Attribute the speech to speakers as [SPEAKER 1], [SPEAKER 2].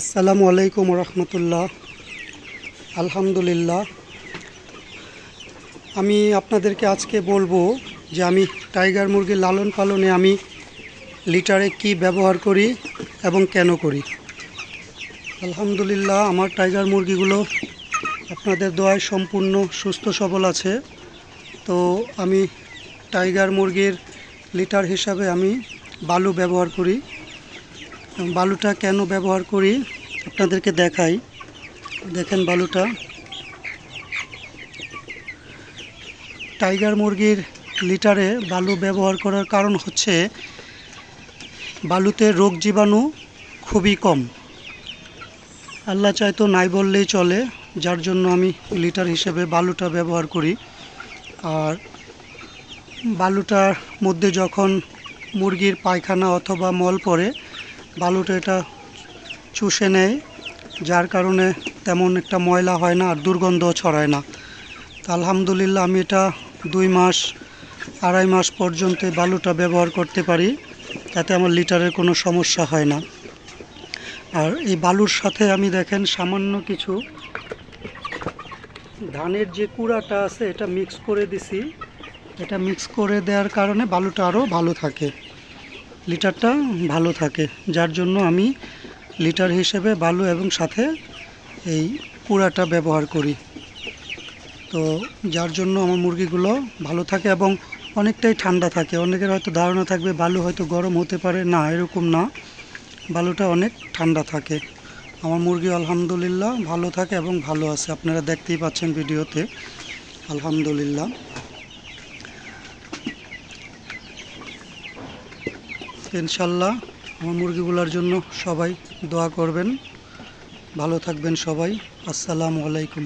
[SPEAKER 1] আসসালামু আলাইকুম রহমতুল্লাহ। আলহামদুলিল্লাহ। আমি আপনাদেরকে আজকে বলব যে আমি টাইগার মুরগির লালন পালনে আমি লিটারে কি ব্যবহার করি এবং কেন করি। আলহামদুলিল্লাহ, আমার টাইগার মুরগিগুলো আপনাদের দোয়ায় সম্পূর্ণ সুস্থ সবল আছে। তো আমি টাইগার মুরগির লিটার হিসাবে আমি বালু ব্যবহার করি। বালুটা কেন ব্যবহার করি আপনাদেরকে দেখাই। দেখেন বালুটা। টাইগার মুরগির লিটারে বালু ব্যবহার করার কারণ হচ্ছে, বালুতে রোগ জীবাণু খুবই কম। আল্লাহ চাইতো নাই বললেই চলে, যার জন্য আমি লিটার হিসেবে বালুটা ব্যবহার করি। আর বালুটার মধ্যে যখন মুরগির পায়খানা অথবা মল পড়ে বালুটা এটা চুষে নেয়, যার কারণে তেমন একটা ময়লা হয় না আর দুর্গন্ধ ছড়ায় না। তা আলহামদুলিল্লাহ আমি এটা দুই মাস, আড়াই মাস পর্যন্ত বালুটা ব্যবহার করতে পারি, তাতে আমার লিটারের কোনো সমস্যা হয় না। আর এই বালুর সাথে আমি দেখেন সামান্য কিছু ধানের যে কুড়াটা আছে, এটা মিক্স করে দিছি। এটা মিক্স করে দেওয়ার কারণে বালুটা আরও ভালো থাকে। লিটারটা ভালো থাকে, যার জন্য আমি লিটার হিসেবে বালু এবং সাথে এই কুড়াটা ব্যবহার করি। তো যার জন্য আমার মুরগিগুলো ভালো থাকে এবং অনেকটাই ঠান্ডা থাকে। অনেকের হয়তো ধারণা থাকবে বালু হয়তো গরম হতে পারে। না, এরকম না। বালুটা অনেক ঠান্ডা থাকে। আমার মুরগি আলহামদুলিল্লাহ ভালো থাকে এবং ভালো আছে। আপনারা দেখতেই পাচ্ছেন ভিডিওতে। আলহামদুলিল্লাহ। ইনশাল্লাহ আমার মুরগিগুলোর জন্য সবাই দোয়া করবেন। ভালো থাকবেন সবাই। আসসালামু আলাইকুম।